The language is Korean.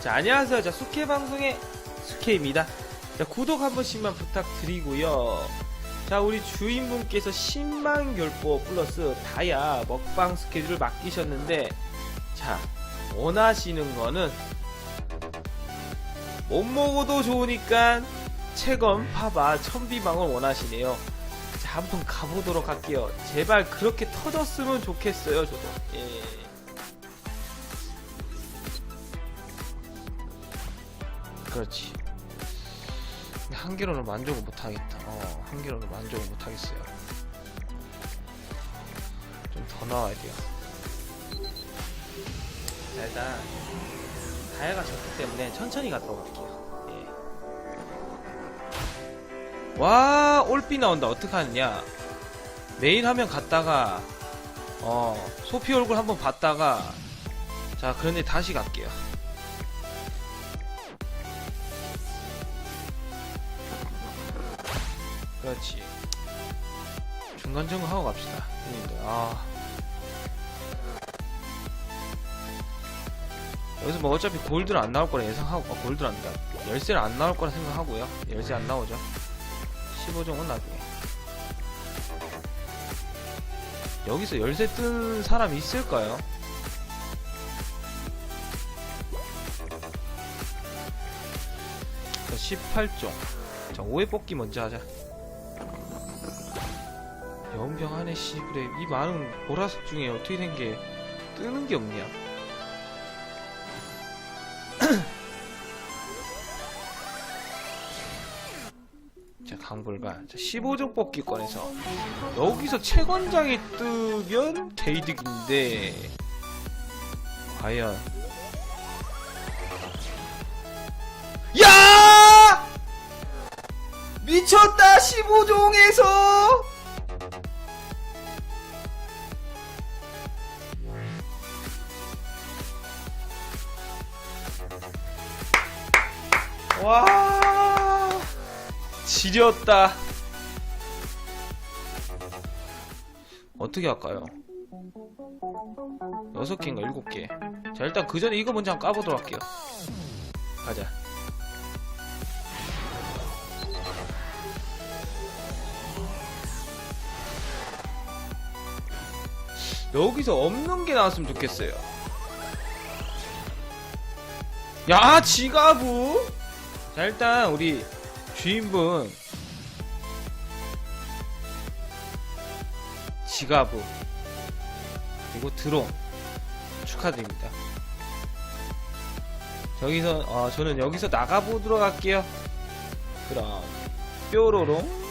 자, 안녕하세요. 자, 수케 방송의 수케입니다. 자, 구독 한 번씩만 부탁드리고요. 자, 우리 주인분께서 10만 결보 플러스 다야 먹방 스케줄을 맡기셨는데, 자, 원하시는 거는 못 먹어도 좋으니까 채검, 파바, 천비방을 원하시네요. 자, 한번 가보도록 할게요. 제발 그렇게 터졌으면 좋겠어요, 저도. 예. 그렇지. 한 개로는 만족을 못하겠다. 어, 한 개로는 만족을 못하겠어요. 좀 더 나와야 돼요. 자, 일단, 다이아가 적기 때문에 천천히 가도록 할게요. 예. 와, 올비 나온다. 어떡하느냐. 메인 화면 갔다가, 어, 소피 얼굴 한번 봤다가, 자, 그런데 다시 갈게요. 그렇지. 중간 점검하고 갑시다. 형님들. 아. 여기서 뭐 어차피 골드는 안 나올 거라 예상하고, 아, 골드는 안 나. 열쇠는 안 나올 거라 생각하고요. 열쇠 안 나오죠. 15종은 나중에. 여기서 열쇠 뜬 사람 있을까요? 자, 18종. 자, 5회 뽑기 먼저 하자. 연병 안에 시그레 이 많은 보라색 중에 어떻게 된 게 뜨는 게 없냐? 자, 강불관. 자, 15종 뽑기 꺼내서 여기서 채권장이 뜨면 개이득인데 과연 야! 미쳤다 15종에서 와 지렸다 어떻게 할까요? 여섯 개인가 일곱 개. 자 일단 그 전에 이거 먼저 한번 까보도록 할게요. 가자. 여기서 없는 게 나왔으면 좋겠어요. 야 지가부. 자 일단 우리 주인분 지가부 그리고 드론 축하드립니다. 여기서 어, 저는 여기서 나가보도록 할게요. 그럼 뾰로롱